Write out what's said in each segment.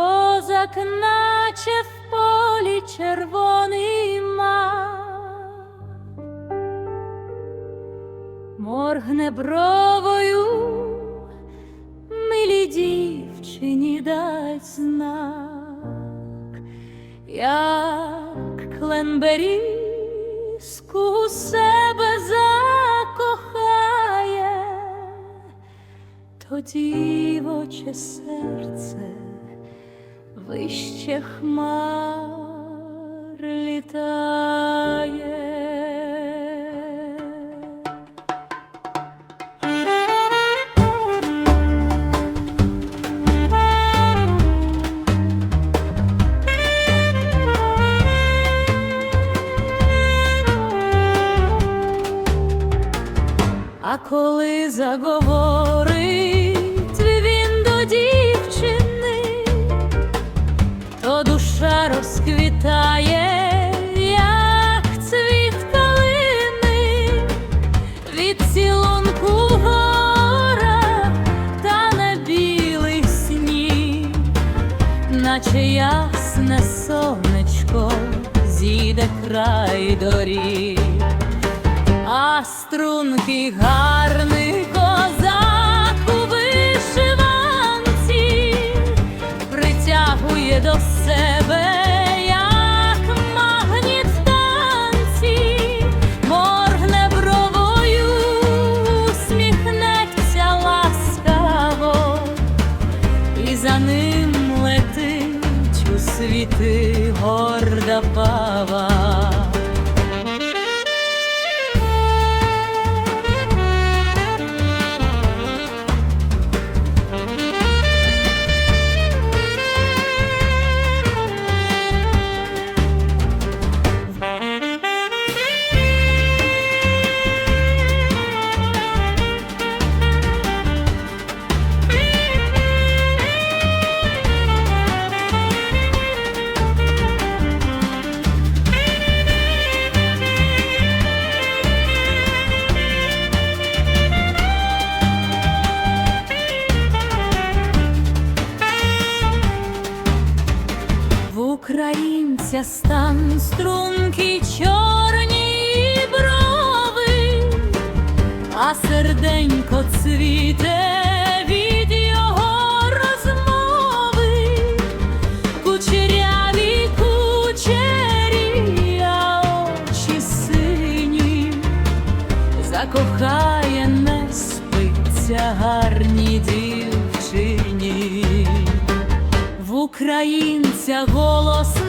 Козак, наче в полі червоний мак, моргне бровою, милій дівчині дасть знак, як кленберізку себе закохає то дівоче серце вище хмар літає. А коли заговорить душа розквітає, як цвіт в та на білий сніг, наче ясне сонечко зійде край доріг. А струнки гарний козак escapaba. Українця стан струнки чорні брови, а серденько цвіте від його розмови, кучеряві кучері, сині, закохає не спиться гарній дівчині. В українця голос,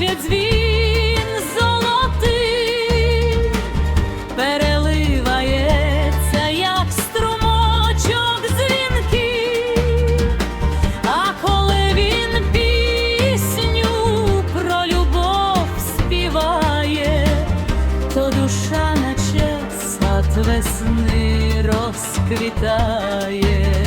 наче дзвін золотий, переливається, як струмочок дзвінкий. А коли він пісню про любов співає, то душа, наче сад весни розквітає.